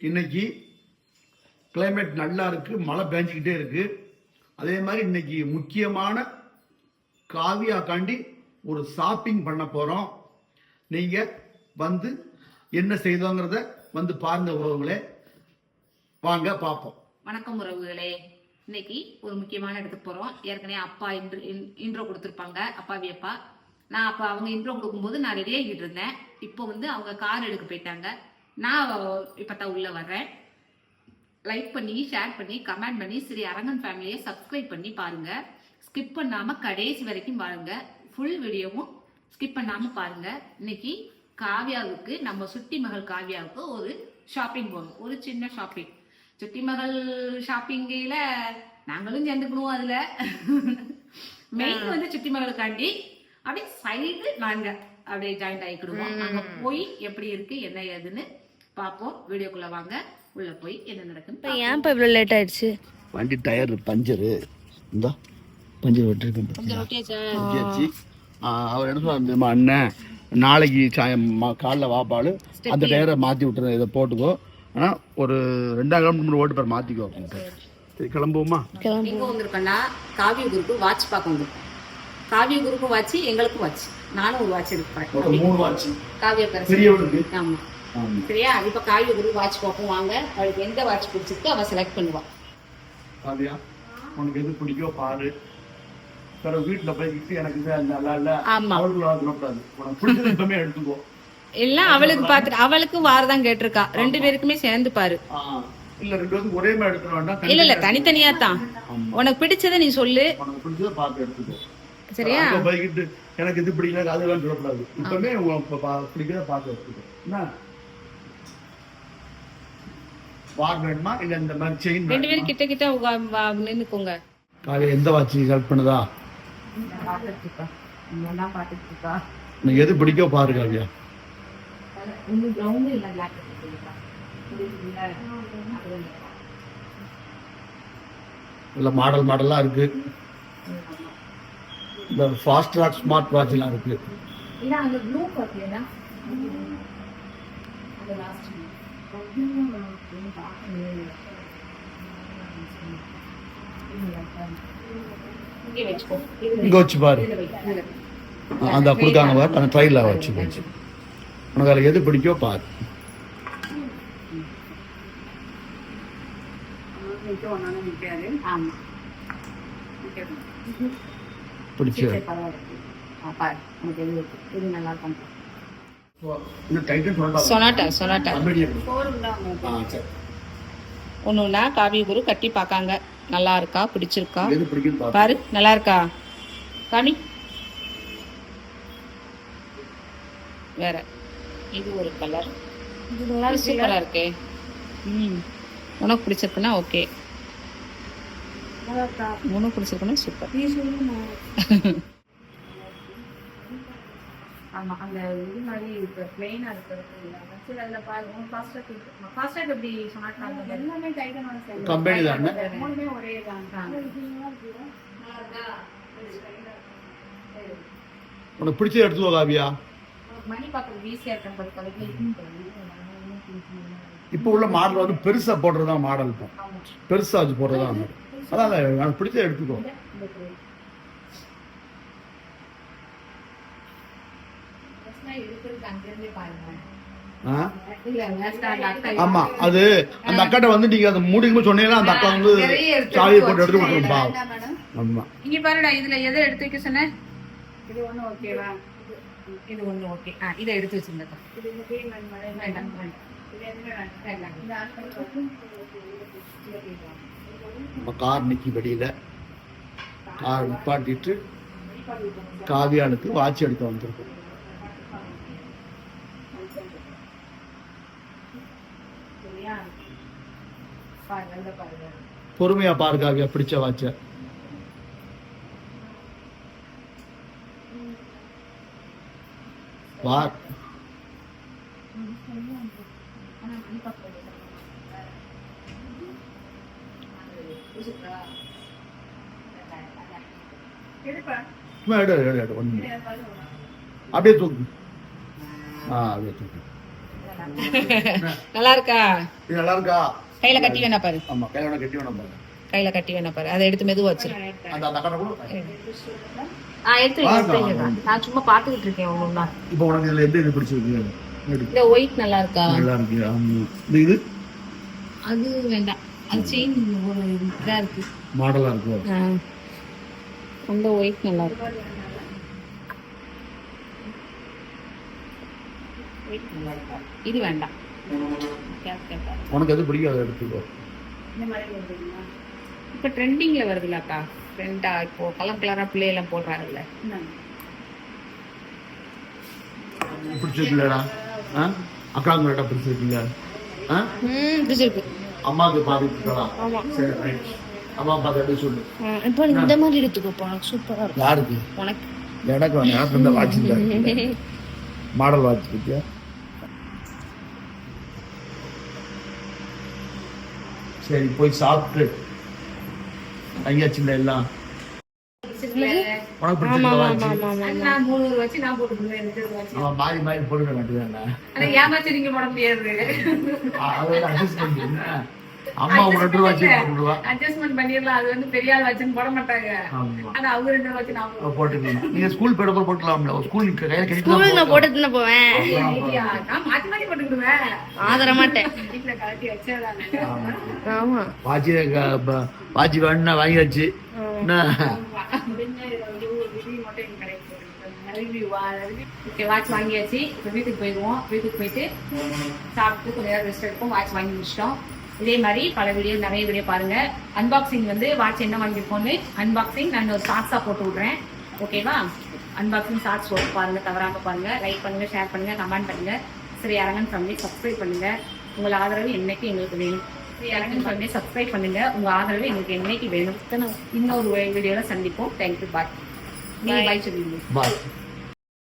இன்னைக்கு கிளைமேட் நல்லா இருக்கு மழை பெஞ்சிக்கிட்டே இருக்கு. அதே மாதிரி இன்னைக்கு முக்கியமான காவியாக்காண்டி ஒரு ஷாப்பிங் பண்ண போறோம். நீங்க வந்து என்ன செய்தோங்கிறத வந்து பாருங்க உறவுகளே. வாங்க பார்ப்போம். வணக்கம் உறவுகளே. இன்னைக்கு ஒரு முக்கியமான இடத்துக்கு போறோம். ஏற்கனவே அப்பா இன்று இன்ட்ரோ கொடுத்துருப்பாங்க. அப்பாவி அப்பா நான் அப்போ அவங்க இன்ட்ரோ கொடுக்கும்போது நான் ரெடி ஆகிட்டு இருந்தேன். இப்போ வந்து அவங்க கார் எடுக்க போயிட்டாங்க. நான் இப்போ தான் உள்ள வர்றேன். லைக் பண்ணி ஷேர் பண்ணி கமெண்ட் பண்ணி ஸ்ரீ அரங்கன் ஃபேமிலியை சப்ஸ்கிரைப் பண்ணி பாருங்க. ஸ்கிப் பண்ணாம கடைசி வரைக்கும் பாருங்க. ஃபுல் வீடியோவும் ஸ்கிப் பண்ணாம பாருங்க. இன்னைக்கு காவியாவுக்கு நம்ம சுட்டி மகள் காவியாவுக்கு ஒரு ஷாப்பிங் போகணும். ஒரு சின்ன ஷாப்பிங் சுட்டி மகள் ஷாப்பிங்கில நாங்களும் சேர்ந்துக்கணும் அதுல. மெயின் வந்து சுட்டி மகளுக்காண்டி அப்படியே சைடு நாங்க அப்படியே ஜாயிண்ட் ஆகிக்கிடுவோம். அங்க போய் எப்படி இருக்கு என்ன ஏதுன்னு பார்ப்போம் வீடியோக்குள்ள வாங்க. உள்ள போய் என்ன நடக்குன்னு இப்போ ஏன்ப்பா இவ்வளோ லேட் ஆயிடுச்சு? வண்டி டயர் பஞ்சரு. இந்த பஞ்சர் வச்சு அவர் என்ன சொல்றாரு அண்ணன் நாளைக்கு சாயம் காலைல வாப்பாடு அந்த டயரை மாற்றி விட்டுறேன் இதை போட்டுக்கோ. ஆனால் ஒரு ரெண்டாம் கிலோமீட்டர் ஓட்டு பேர் மாற்றிக்கோ சரி கிளம்புவோமா? எங்க வந்திருக்கோம்னா காவிய குருக்கு வாட்ச் பார்க்க வந்திருக்கோம். காவிய குருக்கு வாட்ச் எங்களுக்கும் வாட்ச் நானும் ஒரு வாட்ச் ஒரு எடுப்பேன் மூணு வாட்சி காவிய கரசி பெரியவளுக்கு ஆமா ஆமா. சரியா? இப்ப காவிய குரு வாட்ச் பார்ப்போம். வாங்க. அவளுக்கு எந்த வாட்ச் பிடிச்சிருக்கோ அவ செலக்ட் பண்ணுவா. காவியா உனக்கு எது பிடிக்கோ பாரு. பிற வீட்டுல போய்கிட்டு எனக்கு இது நல்லா இல்ல. அவளுக்கு சொல்லக்கூடாது உனக்கு பிடிச்சது இப்பவுமே எடுத்துக்கோ. எல்லாம் அவளுக்கு பாத்துட்டு அவளுக்கும் வாரதான் கேட்டிருக்கா. ரெண்டு பேருக்குமே சேர்ந்து பாரு. இல்ல ரெண்டு பேரும் ஒரே மாதிரி எடுத்துட வேண்டாம். இல்ல இல்ல தனித்தனியா தான். உனக்கு பிடிச்சதை நீ சொல்லு. உனக்கு பிடிச்சதை பார்த்து எடுத்துக்கோ. சரியா? எனக்கு இது பிடிக்கல அது வேணும் சொல்லக்கூடாது. இப்பவுமே பிடிக்கிறத பார்த்து எடுத்துக்கோ. என்ன? வார் வேணுமா இல்ல இந்த மாதிரி செயின் ரெண்டு பேரும் கிட்ட கிட்ட நின்னுக்கோங்க. காலையில் எந்த வாட்ச் செலக்ட் பண்ணுதா? உனக்கு எது பிடிக்கோ பாரு காவியா. ஒன்னும் ரவுண்டு இல்ல மாடல் மாடலா இருக்கு. இந்த ஃபாஸ்ட் ட்ராக் ஸ்மார்ட் வாட்ச்லாம் இருக்கு. இல்ல அந்த ப்ளூ பாத்தீங்கன்னா அந்த லாஸ்ட் இங்கே வச்சு பாரு. அந்த கொடுக்காங்க பாரு அந்த ட்ரைல வச்சு வச்சு. உனக்கு அதில் எது பிடிக்கோ பாரு. பிடிச்ச பாரு. உனக்கு எது. இது நல்லா இருக்கும் சொனாட்டா சொனாட்டா ஆ சரி. ஒண்ணுன்னா காவிய குரு கட்டி பார்க்காங்க. நல்லா இருக்கா? பிடிச்சிருக்கா? பாரு நல்லா இருக்கா? காமி. வேற. இது ஒரு கலர் இது சூப்பரா இருக்கே. ம். உனக்கு பிடிச்சிருக்குன்னா ஓகே. உனக்கு பிடிச்சிருக்குன்னா சூப்பர் ஆமா அந்த இது மாதிரி இப்ப பிளெயினா இருக்கிறது சரி அதுல பாரு உன் ஃபாஸ்டாக் ஃபாஸ்டாக் எப்படி சொன்னாங்க எல்லாமே டைட்டனோட சேர்ந்து கம்பெனி தானே மூணுமே ஒரே தான். உனக்கு பிடிச்சது எடுத்துக்கோ காவியா? மணி பார்க்கறது ஈஸியா இருக்கும் பட். கலெக்ட் இப்போ உள்ள மாடல் வந்து பெருசா போடுறது தான் மாடல் இப்போ பெருசா வச்சு போடுறது தான் அதான் எனக்கு பிடிச்சதை எடுத்துக்கோ. ஆமா அது அந்த அக்காட்ட வந்து நீங்க அந்த மூடிக்கும் சொன்னீங்கன்னா அந்த அக்கா வந்து சாவியை போட்டு எடுத்து கொடுத்துருப்பா ஆமா. இங்க பாருடா இதுல எதை எடுத்து வைக்க சொன்ன? இது ஒண்ணு ஓகேவா இது ஒண்ணு ஓகே ஆ இதை எடுத்து வச்சிருந்தா வேண்டாம் நம்ம கார் நிக்கி வெளியில. கார் நிப்பாட்டிட்டு காவியானுக்கு வாட்ச் எடுக்க வந்திருக்கோம் சரியா பாருங்க இந்த பாருங்க பொறுமையா பாரு காவியா பிடிச்ச வாட்ச. சும்மா எடு எடு எடு ஒண்ணு. அப்படியே தூக்கு. ஆ அப்படியே தூக்கு. நல்லா இருக்கா? இது நல்லா இருக்கா? கையில கட்டி வேணா பாரு. ஆமா கையோட கட்டி வேணும் பாருங்க கையில கட்டி வேணா பாரு. அதை எடுத்து மெதுவா வச்சிரு. அந்த அந்த அக்கா கூட ஆ எடுத்து. நான் சும்மா பாத்துக்கிட்டு இருக்கேன் ஒண்ணுன்னா இப்போ உனக்கு இதுல எந்த இது பிடிச்சிருக்கு. இந்த ஒயிட் நல்லா இருக்கா? நல்லா இருக்கு இந்த இது? அது வேண்டாம். அது செயின் ஒரு இதா இருக்கு. மாடலா இருக்கு? ஆ. அந்த ஒயிட் நல்லா இருக்கு? இது வேண்டாம். உனக்கு எது பிடிக்காத எடுத்துக்கோ இப்ப ட்ரெண்டிங்ல வருதுலக்கா ட்ரெண்டா இப்போ கலர் கலரா பிள்ளை எல்லாம் போடுறாங்கல்ல. பிடிச்சிருக்குல்லடா. ஆ? அக்காங்களோட பிடிச்சிருக்குல்ல. ஆ? ம் பிடிச்சிருக்கு. அம்மாவுக்கு சரி ரைட் அம்மா பார்த்து எப்படி சொல்லு. இப்போ இந்த மாதிரி எடுத்துக்கோப்பா. சூப்பரா இருக்கும். யாருக்கு? உனக்கு. எனக்கு வேணும். எனக்கு இந்த வாட்ச் மாடல் வாட்ச் பத்தியா? சரி போய் சாப்பிட்டு. தங்கியாச்சு இல்லை எல்லாம் உனக்கு அவன் மாறி மாறி போடுக்க மாட்டேன் ஏமாச்சு நீங்க போட முடியாது. அம்மா ஒரு ரெண்டு ரூபா அட்ஜஸ்ட்மெண்ட் பண்ணிடலாம். அது வந்து பெரிய ஆள் வச்சுன்னு போட மாட்டாங்க. ஆமா. ஆனா அவங்க ரெண்டு ரூபா வச்சு நான். போட்டுக்கலாம். நீங்க ஸ்கூல் போயிட போட்டுக்கலாம்ல ஸ்கூல் கையில ஸ்கூலுக்கு நான் கட்டிட்டு போட்டுட்டு போவேன். நான் மாத்தி மாத்தி போட்டுக்கிடுவேன். ஆதர மாட்டேன். வீட்டுல கழட்டி வச்சேன். ஆமா. வாட்சி வாட்சி வேணும்னா வாங்கியாச்சு வாட்ச் வாங்கியாச்சு. இப்போ வீட்டுக்கு போயிடுவோம். வீட்டுக்கு போயிட்டு சாப்பிட்டு கொஞ்ச நேரம் ரெஸ்ட் எடுப்போம். வாட்ச் வாங்கி முடிச்சிட்டோம். இதே மாதிரி பல வீடியோ நிறைய வீடியோ பாருங்க. அன்பாக்சிங் வந்து வாட்ச் என்ன வாங்கியிருக்கோம்னு அன்பாக்சிங் நான் ஒரு ஷார்ட்ஸாக போட்டு விட்றேன். ஓகேவா அன்பாக்சிங் ஷார்ட்ஸ் போட்டு பாருங்க தவறாம பாருங்க. லைக் பண்ணுங்க ஷேர் பண்ணுங்க கமெண்ட் பண்ணுங்க. சரி அரங்கன் ஃபேமிலி சப்ஸ்கிரைப் பண்ணுங்க. உங்கள் ஆதரவு என்னைக்கு எங்களுக்கு வேணும்? சரி அரங்கன் ஃபேமிலி சப்ஸ்கிரைப் பண்ணுங்க. உங்க ஆதரவு எங்களுக்கு என்னைக்கு வேணும்? இன்னொரு வீடியோல சந்திப்போம். தேங்க்யூ பாய் நீங்க பாய் சொல்லுங்க. பாய்